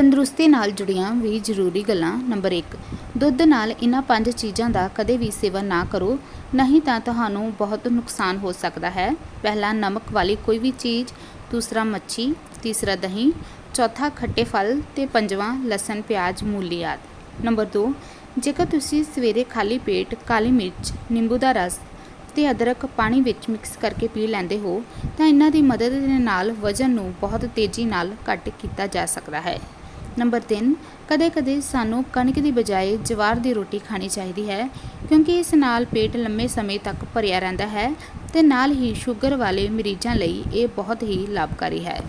ਤੰਦਰੁਸਤੀ ਨਾਲ ਜੁੜੀਆਂ ਵੀ ਜ਼ਰੂਰੀ ਗੱਲਾਂ ਨੰਬਰ 1 ਦੁੱਧ ਨਾਲ ਇਹਨਾਂ ਪੰਜ ਚੀਜ਼ਾਂ ਦਾ ਕਦੇ ਵੀ ਸੇਵਨ ਨਾ ਕਰੋ, ਨਹੀਂ ਤਾਂ ਤੁਹਾਨੂੰ ਬਹੁਤ ਨੁਕਸਾਨ ਹੋ ਸਕਦਾ ਹੈ। ਪਹਿਲਾ ਨਮਕ ਵਾਲੀ ਕੋਈ ਵੀ ਚੀਜ਼, ਦੂਸਰਾ ਮੱਛੀ, ਤੀਸਰਾ ਦਹੀਂ, ਚੌਥਾ ਖੱਟੇ ਫਲ ਤੇ ਪੰਜਵਾਂ ਲਸਣ, ਪਿਆਜ਼, ਮੂਲੀ ਆਦਿ। ਨੰਬਰ 2 ਜੇਕਰ ਤੁਸੀਂ ਸਵੇਰੇ ਖਾਲੀ ਪੇਟ ਕਾਲੀ ਮਿਰਚ, ਨਿੰਬੂ ਦਾ ਰਸ ਤੇ ਅਦਰਕ ਪਾਣੀ ਵਿੱਚ ਮਿਕਸ ਕਰਕੇ ਪੀ ਲੈਂਦੇ ਹੋ, ਤਾਂ ਇਹਨਾਂ ਦੀ ਮਦਦ ਦੇ ਨਾਲ ਵਜ਼ਨ ਨੂੰ ਬਹੁਤ ਤੇਜ਼ੀ ਨਾਲ ਘੱਟ ਕੀਤਾ ਜਾ ਸਕਦਾ ਹੈ। ਨੰਬਰ 3 ਕਦੇ-ਕਦੇ ਸਾਨੂੰ ਕਣਕ ਦੀ ਬਜਾਏ ਜਵਾਰ ਦੀ ਰੋਟੀ ਖਾਣੀ ਚਾਹੀਦੀ ਹੈ, ਕਿਉਂਕਿ ਇਸ ਨਾਲ ਪੇਟ ਲੰਮੇ ਸਮੇਂ ਤੱਕ ਭਰਿਆ ਰਹਿੰਦਾ ਹੈ ਤੇ ਨਾਲ ਹੀ ਸ਼ੂਗਰ ਵਾਲੇ ਮਰੀਜ਼ਾਂ ਲਈ ਇਹ ਬਹੁਤ ਹੀ ਲਾਭਕਾਰੀ ਹੈ।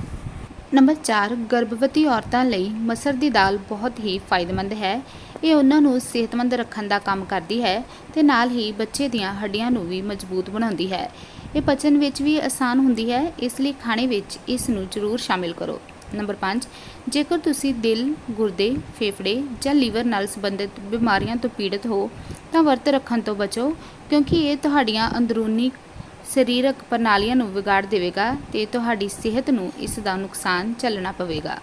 ਨੰਬਰ 4 ਗਰਭਵਤੀ ਔਰਤਾਂ ਲਈ ਮਸਰ ਦੀ ਦਾਲ ਬਹੁਤ ਹੀ ਫਾਇਦੇਮੰਦ ਹੈ। ਇਹ ਉਹਨਾਂ ਨੂੰ ਸਿਹਤਮੰਦ ਰੱਖਣ ਦਾ ਕੰਮ ਕਰਦੀ ਹੈ ਤੇ ਨਾਲ ਹੀ ਬੱਚੇ ਦੀਆਂ ਹੱਡੀਆਂ ਨੂੰ ਵੀ ਮਜ਼ਬੂਤ ਬਣਾਉਂਦੀ ਹੈ। ਇਹ ਪਚਣ ਵਿੱਚ ਵੀ ਆਸਾਨ ਹੁੰਦੀ ਹੈ, ਇਸ ਲਈ ਖਾਣੇ ਵਿੱਚ ਇਸ ਨੂੰ ਜ਼ਰੂਰ ਸ਼ਾਮਿਲ ਕਰੋ। ਨੰਬਰ 5 ਜੇਕਰ ਤੁਸੀਂ ਦਿਲ, ਗੁਰਦੇ, ਫੇਫੜੇ ਜਾਂ ਲੀਵਰ ਨਾਲ ਸੰਬੰਧਿਤ ਬਿਮਾਰੀਆਂ ਤੋਂ ਪੀੜਤ ਹੋ, ਤਾਂ ਵਰਤ ਰੱਖਣ ਤੋਂ ਬਚੋ, ਕਿਉਂਕਿ ਇਹ ਤੁਹਾਡੀਆਂ ਅੰਦਰੂਨੀ ਸਰੀਰਕ ਪ੍ਰਣਾਲੀਆਂ ਨੂੰ ਵਿਗਾੜ ਦੇਵੇਗਾ ਤੇ ਤੁਹਾਡੀ ਸਿਹਤ ਨੂੰ ਇਸ ਦਾ ਨੁਕਸਾਨ ਝੱਲਣਾ ਪਵੇਗਾ।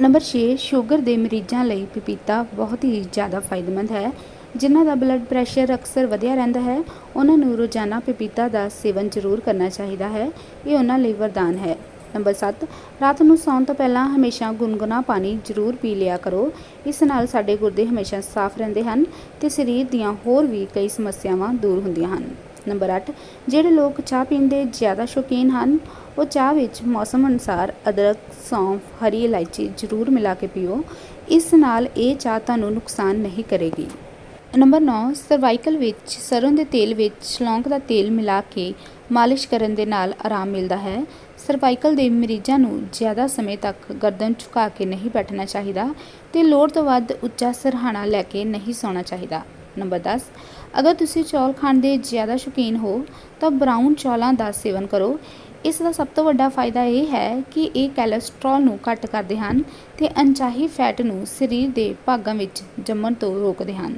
ਨੰਬਰ 6 ਸ਼ੂਗਰ ਦੇ ਮਰੀਜ਼ਾਂ ਲਈ ਪਪੀਤਾ ਬਹੁਤ ਹੀ ਜ਼ਿਆਦਾ ਫਾਇਦੇਮੰਦ ਹੈ। ਜਿਨ੍ਹਾਂ ਦਾ ਬਲੱਡ ਪ੍ਰੈਸ਼ਰ ਅਕਸਰ ਵਧਿਆ ਰਹਿੰਦਾ ਹੈ, ਉਹਨਾਂ ਨੂੰ ਰੋਜ਼ਾਨਾ ਪਪੀਤਾ ਦਾ ਸੇਵਨ ਜ਼ਰੂਰ ਕਰਨਾ ਚਾਹੀਦਾ ਹੈ। ਇਹ ਉਹਨਾਂ ਲਈ ਵਰਦਾਨ ਹੈ। ਨੰਬਰ 7 ਰਾਤ ਨੂੰ ਸੌਣ ਤੋਂ ਪਹਿਲਾਂ ਹਮੇਸ਼ਾ ਗੁਨਗੁਨਾ ਪਾਣੀ ਜ਼ਰੂਰ ਪੀ ਲਿਆ ਕਰੋ। ਇਸ ਨਾਲ ਸਾਡੇ ਗੁਰਦੇ ਹਮੇਸ਼ਾ ਸਾਫ਼ ਰਹਿੰਦੇ ਹਨ ਤੇ ਸਰੀਰ ਦੀਆਂ ਹੋਰ ਵੀ ਕਈ ਸਮੱਸਿਆਵਾਂ ਦੂਰ ਹੁੰਦੀਆਂ ਹਨ। ਨੰਬਰ 8 ਜਿਹੜੇ ਲੋਕ ਚਾਹ ਪੀਣ ਦੇ ਜ਼ਿਆਦਾ ਸ਼ੌਕੀਨ ਹਨ, ਉਹ ਚਾਹ ਵਿੱਚ ਮੌਸਮ ਅਨੁਸਾਰ ਅਦਰਕ, ਸੌਂਫ, ਹਰੀ ਇਲਾਇਚੀ ਜ਼ਰੂਰ ਮਿਲਾ ਕੇ ਪੀਓ। ਇਸ ਨਾਲ ਇਹ ਚਾਹ ਤੁਹਾਨੂੰ ਨੁਕਸਾਨ ਨਹੀਂ ਕਰੇਗੀ। ਨੰਬਰ 9 ਸਰਵਾਈਕਲ ਵਿੱਚ, ਸਰੋਂ ਦੇ ਤੇਲ ਵਿੱਚ ਸ਼ਲੌਂਕ ਦਾ ਤੇਲ ਮਿਲਾ ਕੇ ਮਾਲਿਸ਼ ਕਰਨ ਦੇ ਨਾਲ ਆਰਾਮ ਮਿਲਦਾ ਹੈ। ਸਰਵਾਈਕਲ ਦੇ ਮਰੀਜ਼ਾਂ ਨੂੰ ਜ਼ਿਆਦਾ ਸਮੇਂ ਤੱਕ ਗਰਦਨ ਝੁਕਾ ਕੇ ਨਹੀਂ ਬੈਠਣਾ ਚਾਹੀਦਾ ਤੇ ਲੋੜ ਤੋਂ ਵੱਧ ਉੱਚਾ ਸਰਹਾਣਾ ਲੈ ਕੇ ਨਹੀਂ ਸੌਣਾ ਚਾਹੀਦਾ। ਨੰਬਰ 10 ਅਗਰ ਤੁਸੀਂ ਚੌਲ ਖਾਣ ਦੇ ਜ਼ਿਆਦਾ ਸ਼ੌਕੀਨ ਹੋ, ਤਾਂ ਬਰਾਊਨ ਚੌਲਾਂ ਦਾ ਸੇਵਨ ਕਰੋ। ਇਸ ਦਾ ਸਭ ਤੋਂ ਵੱਡਾ ਫਾਇਦਾ ਇਹ ਹੈ ਕਿ ਇਹ ਕੋਲੇਸਟ੍ਰੋਲ ਨੂੰ ਘੱਟ ਕਰਦੇ ਹਨ ਤੇ ਅਣਚਾਹੀ ਫੈਟ ਨੂੰ ਸਰੀਰ ਦੇ ਭਾਗਾਂ ਵਿੱਚ ਜੰਮਣ ਤੋਂ ਰੋਕਦੇ ਹਨ।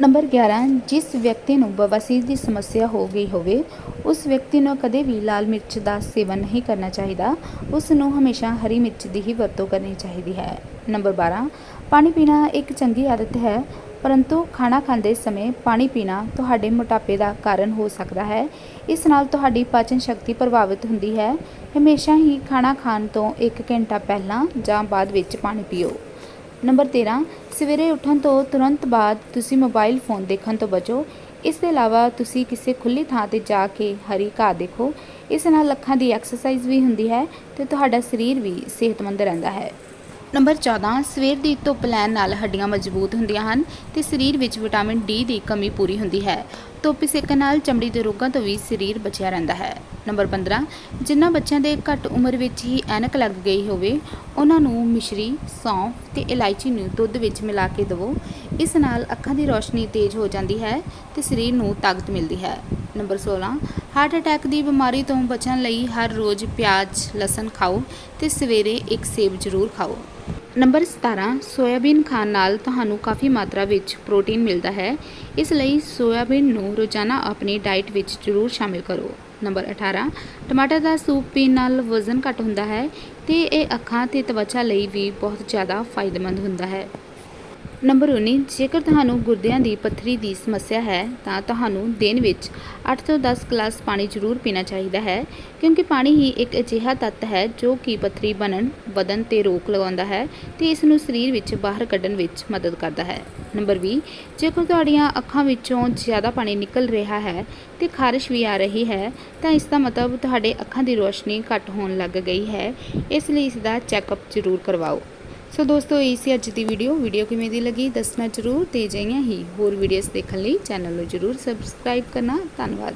ਨੰਬਰ 11 ਜਿਸ ਵਿਅਕਤੀ ਨੂੰ ਬਵਾਸੀਰ ਦੀ ਸਮੱਸਿਆ ਹੋ ਗਈ ਹੋਵੇ, ਉਸ ਵਿਅਕਤੀ ਨੂੰ ਕਦੇ ਵੀ ਲਾਲ ਮਿਰਚ ਦਾ ਸੇਵਨ ਨਹੀਂ ਕਰਨਾ ਚਾਹੀਦਾ। ਉਸ ਨੂੰ ਹਮੇਸ਼ਾ ਹਰੀ ਮਿਰਚ ਦੀ ਹੀ ਵਰਤੋਂ ਕਰਨੀ ਚਾਹੀਦੀ ਹੈ। ਨੰਬਰ 12 ਪਾਣੀ ਪੀਣਾ ਇੱਕ ਚੰਗੀ ਆਦਤ ਹੈ, ਪਰੰਤੂ ਖਾਣਾ ਖਾਂਦੇ ਸਮੇਂ ਪਾਣੀ ਪੀਣਾ ਤੁਹਾਡੇ ਮੋਟਾਪੇ ਦਾ ਕਾਰਨ ਹੋ ਸਕਦਾ ਹੈ। ਇਸ ਨਾਲ ਤੁਹਾਡੀ ਪਾਚਨ ਸ਼ਕਤੀ ਪ੍ਰਭਾਵਿਤ ਹੁੰਦੀ ਹੈ। ਹਮੇਸ਼ਾ ਹੀ ਖਾਣਾ ਖਾਣ ਤੋਂ 1 ਘੰਟਾ ਪਹਿਲਾਂ ਜਾਂ ਬਾਅਦ ਵਿੱਚ ਪਾਣੀ ਪੀਓ। ਨੰਬਰ 13 ਸਵੇਰੇ ਉੱਠਣ ਤੋਂ ਤੁਰੰਤ ਬਾਅਦ ਤੁਸੀਂ ਮੋਬਾਈਲ ਫੋਨ ਦੇਖਣ ਤੋਂ ਬਚੋ। ਇਸ ਦੇ ਇਲਾਵਾ ਤੁਸੀਂ ਕਿਸੇ ਖੁੱਲੀ ਥਾਂ ਤੇ ਜਾ ਕੇ ਹਰੀ ਘਾਹ ਦੇਖੋ। ਇਸ ਨਾਲ ਲੱਖਾਂ ਦੀ ਐਕਸਰਸਾਈਜ਼ ਵੀ ਹੁੰਦੀ ਹੈ ਤੇ ਤੁਹਾਡਾ ਸਰੀਰ ਵੀ ਸਿਹਤਮੰਦ ਰਹਿੰਦਾ ਹੈ। ਨੰਬਰ 14 ਸਵੇਰ ਦੀ ਧੁੱਪ ਲੈਣ ਨਾਲ ਹੱਡੀਆਂ ਮਜ਼ਬੂਤ ਹੁੰਦੀਆਂ ਹਨ ਤੇ ਸਰੀਰ ਵਿੱਚ ਵਿਟਾਮਿਨ ਡੀ ਦੀ ਕਮੀ ਪੂਰੀ ਹੁੰਦੀ ਹੈ। ਧੁੱਪ ਸੇਕਣ ਨਾਲ ਚਮੜੀ ਦੇ ਰੋਗਾਂ ਤੋਂ ਵੀ ਸਰੀਰ ਬਚਿਆ ਰਹਿੰਦਾ ਹੈ। ਨੰਬਰ 15 ਜਿਨ੍ਹਾਂ ਬੱਚਿਆਂ ਦੇ ਘੱਟ ਉਮਰ ਵਿੱਚ ਹੀ ਐਨਕ ਲੱਗ ਗਈ ਹੋਵੇ, ਉਹਨਾਂ ਨੂੰ ਮਿਸ਼ਰੀ, ਸੌਂਫ ਤੇ ਇਲਾਇਚੀ ਨੂੰ ਦੁੱਧ ਵਿੱਚ ਮਿਲਾ ਕੇ ਦਿਵੋ। ਇਸ ਨਾਲ ਅੱਖਾਂ ਦੀ ਰੋਸ਼ਨੀ ਤੇਜ਼ ਹੋ ਜਾਂਦੀ ਹੈ ਤੇ ਸਰੀਰ ਨੂੰ ਤਾਕਤ ਮਿਲਦੀ ਹੈ। ਨੰਬਰ 16 ਹਾਰਟ ਅਟੈਕ ਦੀ ਬਿਮਾਰੀ ਤੋਂ ਬਚਣ ਲਈ ਹਰ ਰੋਜ਼ ਪਿਆਜ਼, ਲਸਣ ਖਾਓ ਤੇ ਸਵੇਰੇ ਇੱਕ ਸੇਬ ਜ਼ਰੂਰ ਖਾਓ। ਨੰਬਰ 17 ਸੋਇਆਬੀਨ ਖਾਣ ਨਾਲ ਤੁਹਾਨੂੰ ਕਾਫੀ ਮਾਤਰਾ ਵਿੱਚ ਪ੍ਰੋਟੀਨ ਮਿਲਦਾ ਹੈ। ਇਸ ਲਈ ਸੋਇਆਬੀਨ ਨੂੰ ਰੋਜ਼ਾਨਾ ਆਪਣੀ ਡਾਈਟ ਵਿੱਚ ਜ਼ਰੂਰ ਸ਼ਾਮਿਲ ਕਰੋ। ਨੰਬਰ 18 ਟਮਾਟਰ ਦਾ ਸੂਪ ਪੀਣ ਨਾਲ ਵਜ਼ਨ ਘੱਟ ਹੁੰਦਾ ਹੈ ਤੇ ਇਹ ਅੱਖਾਂ ਤੇ ਤਵਚਾ ਲਈ ਵੀ ਬਹੁਤ ਜ਼ਿਆਦਾ ਫਾਇਦੇਮੰਦ ਹੁੰਦਾ ਹੈ। ਨੰਬਰ 19 ਜੇਕਰ ਤੁਹਾਨੂੰ ਗੁਰਦਿਆਂ ਦੀ ਪੱਥਰੀ ਦੀ ਸਮੱਸਿਆ ਹੈ, ਤਾਂ ਤੁਹਾਨੂੰ ਦਿਨ ਵਿੱਚ 8 ਤੋਂ 10 ਗਲਾਸ ਪਾਣੀ ਜ਼ਰੂਰ ਪੀਣਾ ਚਾਹੀਦਾ ਹੈ, ਕਿਉਂਕਿ ਪਾਣੀ ਹੀ ਇੱਕ ਅਜਿਹਾ ਤੱਤ ਹੈ ਜੋ ਕਿ ਪੱਥਰੀ ਬਣਨ, ਵਧਣ ਤੇ ਰੋਕ ਲਗਾਉਂਦਾ ਹੈ ਤੇ ਇਸ ਨੂੰ ਸਰੀਰ ਵਿੱਚ ਬਾਹਰ ਕੱਢਣ ਵਿੱਚ ਮਦਦ ਕਰਦਾ ਹੈ। ਨੰਬਰ 20 ਜੇਕਰ ਤੁਹਾਡੀਆਂ ਅੱਖਾਂ ਵਿੱਚੋਂ ਜ਼ਿਆਦਾ ਪਾਣੀ ਨਿਕਲ ਰਿਹਾ ਹੈ ਤੇ ਖਾਰਿਸ਼ ਵੀ ਆ ਰਹੀ ਹੈ, ਤਾਂ ਇਸ ਦਾ ਮਤਲਬ ਤੁਹਾਡੇ ਅੱਖਾਂ ਦੀ ਰੋਸ਼ਨੀ ਘੱਟ ਹੋਣ ਲੱਗ ਗਈ ਹੈ, ਇਸ ਲਈ ਇਸ ਦਾ ਚੈੱਕਅਪ ਜ਼ਰੂਰ ਕਰਵਾਓ। ਸੋ ਦੋਸਤੋ, ਇਹ ਸੀ ਅੱਜ ਦੀ ਵੀਡੀਓ ਵੀਡੀਓ ਕਿਵੇਂ ਦੀ ਲੱਗੀ, ਦੱਸਣਾ ਜ਼ਰੂਰ ਤੇ ਜਿਹੀਆਂ ਹੀ ਹੋਰ ਵੀਡੀਓਜ਼ ਦੇਖਣ ਲਈ ਚੈਨਲ ਨੂੰ ਜ਼ਰੂਰ ਸਬਸਕ੍ਰਾਈਬ ਕਰਨਾ। ਧੰਨਵਾਦ।